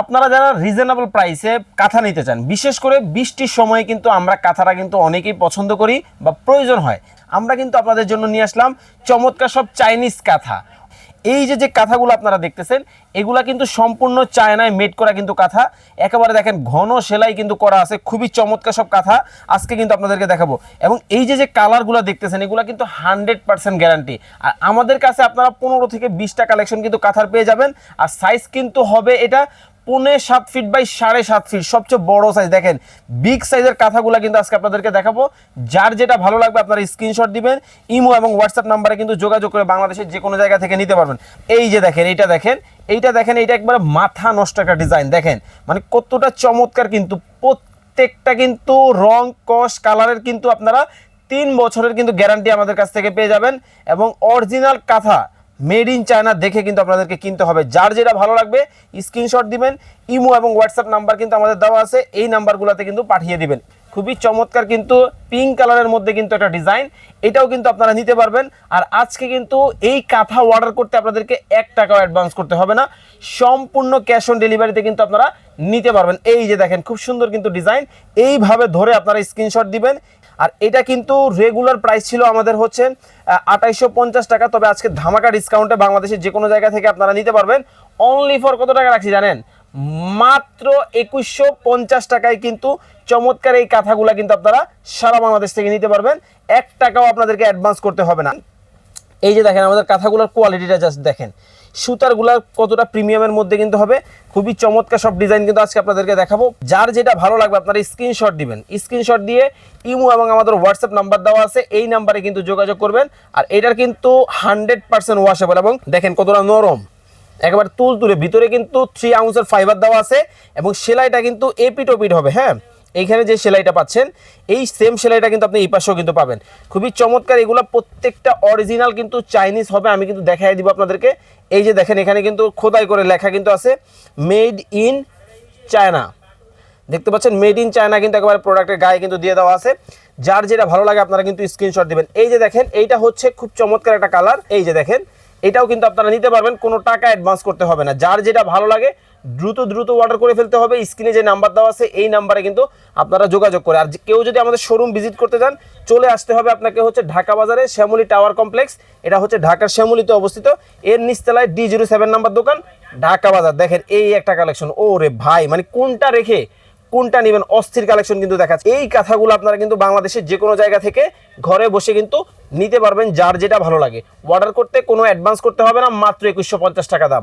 আপনারা যারা রিজনেবল প্রাইসে কাঁথা নিতে চান, বিশেষ করে বৃষ্টির সময়ে কিন্তু আমরা কাঁথাটা কিন্তু অনেকেই পছন্দ করি বা প্রয়োজন হয়। আমরা কিন্তু আপনাদের জন্য নিয়ে আসলাম চমৎকার সব চাইনিজ কাঁথা। এই যে যে কাঁথাগুলো আপনারা দেখতেছেন, এগুলা কিন্তু সম্পূর্ণ চায়নায় মেড করা কিন্তু কাঁথা। একেবারে দেখেন, ঘন সেলাই কিন্তু করা আছে, খুবই চমৎকার সব কাঁথা। আজকে কিন্তু আপনাদেরকে দেখাবো। এবং এই যে যে কালারগুলো দেখতেছেন, এগুলো কিন্তু হান্ড্রেড পার্সেন্ট গ্যারান্টি আর আমাদের কাছে আপনারা পনেরো থেকে বিশটা কালেকশন কিন্তু কাঁথার পেয়ে যাবেন। আর সাইজ কিন্তু হবে এটা পৌনে সাত ফিট বাই সাড়ে সাত ফিট সবচেয়ে বড় সাইজ দেখেন বিগ সাইজের কাঁথাগুলো কিন্তু আজকে আপনাদেরকে দেখাবো। যার যেটা ভালো লাগবে আপনারা স্ক্রিনশট দিবেন, ইমো এবং হোয়াটসঅ্যাপ নাম্বারে কিন্তু যোগাযোগ করে বাংলাদেশের যে কোনো জায়গা থেকে নিতে পারবেন। এই যে দেখেন, এইটা দেখেন এইটা দেখেন, এইটা একবারে মাথা নষ্ট একটা ডিজাইন দেখেন মানে কতটা চমৎকার কিন্তু, প্রত্যেকটা কিন্তু রং কস কালারের কিন্তু আপনারা তিন বছরের কিন্তু গ্যারান্টি আমাদের কাছ থেকে পেয়ে যাবেন। এবং অরিজিনাল কাঁথা মেড ইন চায়না দেখে কিন্তু আপনাদেরকে কিনতে হবে। যার যেটা ভালো লাগবে, স্ক্রিনশট দিবেন, ইমো এবং হোয়াটসঅ্যাপ নাম্বার কিন্তু আমাদের দেওয়া আছে, এই নাম্বারগুলোতে কিন্তু পাঠিয়ে দিবেন। খুবই চমৎকার কিন্তু পিঙ্ক কালারের মধ্যে কিন্তু একটা ডিজাইন, এটাও কিন্তু আপনারা নিতে পারবেন। আর আজকে কিন্তু এই কাঁথা অর্ডার করতে আপনাদেরকে এক টাকাও অ্যাডভান্স করতে হবে না, সম্পূর্ণ ক্যাশ অন ডেলিভারিতে কিন্তু আপনারা নিতে পারবেন। এই যে দেখেন, খুব সুন্দর কিন্তু ডিজাইন, এইভাবে ধরে আপনারা স্ক্রিনশট দিবেন আর এটা কিন্তু রেগুলার প্রাইস ছিল আমাদের হচ্ছে আঠাইশো টাকা। তবে আজকে ধামাকা ডিসকাউন্টে বাংলাদেশের যে কোনো জায়গা থেকে আপনারা নিতে পারবেন। অনলি ফর কত টাকা রাখছি জানেন? মাত্র একুশশো পঞ্চাশ টাকায় কিন্তু চমৎকার এই কাঁথাগুলা কিন্তু আপনারা সারা বাংলাদেশ থেকে নিতে পারবেন। এক টাকাও আপনাদেরকে অ্যাডভান্স করতে হবে না। এই যে দেখেন, আমাদের কাঁথাগুলোর কোয়ালিটিটা জাস্ট দেখেন। সুতারগুলা কতটা প্রিমিয়ামের মধ্যে কিন্তু হবে, খুবই চমৎকার সব ডিজাইন কিন্তু আজকে আপনাদেরকে দেখাবো। যার যেটা ভালো লাগবে, আপনারা স্ক্রিনশট দিবেন। স্ক্রিনশট দিয়ে ইমো এবং আমাদের হোয়াটসঅ্যাপ নাম্বার দেওয়া আছে, এই নাম্বারে কিন্তু যোগাযোগ করবেন। আর এটার কিন্তু হান্ড্রেড পার্সেন্ট ওয়াশেবল এবং দেখেন কতটা নরম। একেবারে তুল তুলে ভিতরে কিন্তু থ্রি আউন্সের ফাইবার দেওয়া আছে এবং সেলাইটা কিন্তু এপিট ওপিট হবে হ্যাঁ? এইখানে যে সেলাইটা পাচ্ছেন, এই সেম সেলাইটা কিন্তু আপনি এই পাশেও কিন্তু পাবেন। খুবই চমৎকার, এগুলো প্রত্যেকটা অরিজিনাল কিন্তু চাইনিজ হবে, আমি কিন্তু দেখাই দিব আপনাদেরকে। এই যে দেখেন, এখানে কিন্তু খোদাই করে লেখা কিন্তু আছে মেড ইন চায়না দেখতে পাচ্ছেন মেড ইন চায়না কিন্তু একেবারে প্রোডাক্টের গায়ে কিন্তু দিয়ে দেওয়া আছে। যার যেটা ভালো লাগে আপনারা কিন্তু স্ক্রিনশট দিবেন। এই যে দেখেন, এইটা হচ্ছে খুব চমৎকার একটা কালার এই যে দেখেন এটাও কিন্তু আপনারা নিতে পারবেন, কোনো টাকা অ্যাডভান্স করতে হবে না। যার যেটা ভালো লাগে, দ্রুত দ্রুত অর্ডার করে ফেলতে হবে। স্ক্রিনে যে নাম্বার দেওয়া আছে, এই নাম্বারে কিন্তু আপনারা যোগাযোগ করে। আর কেউ যদি আমাদের শোরুম ভিজিট করতে চান, চলে আসতে হবে আপনাকে হচ্ছে ঢাকা বাজারে শ্যামলি টাওয়ার কমপ্লেক্স এটা হচ্ছে ঢাকার শ্যামলীতে অবস্থিত। এর নিচতলায় ডি জিরো সেভেন নাম্বার দোকান, ঢাকা বাজার। দেখেন, এই একটা কালেকশন ও রে ভাই মানে কোনটা রেখে, কোনটা নেবেন? অস্থির কালেকশন কিন্তু দেখাচ্ছে। এই কথাগুলো আপনারা কিন্তু বাংলাদেশের যে কোনো জায়গা থেকে ঘরে বসে কিন্তু নিতে পারবেন যার যেটা ভালো লাগে। অর্ডার করতে কোনো অ্যাডভান্স করতে হবে না, মাত্র একুশশো পঞ্চাশ টাকা দাম।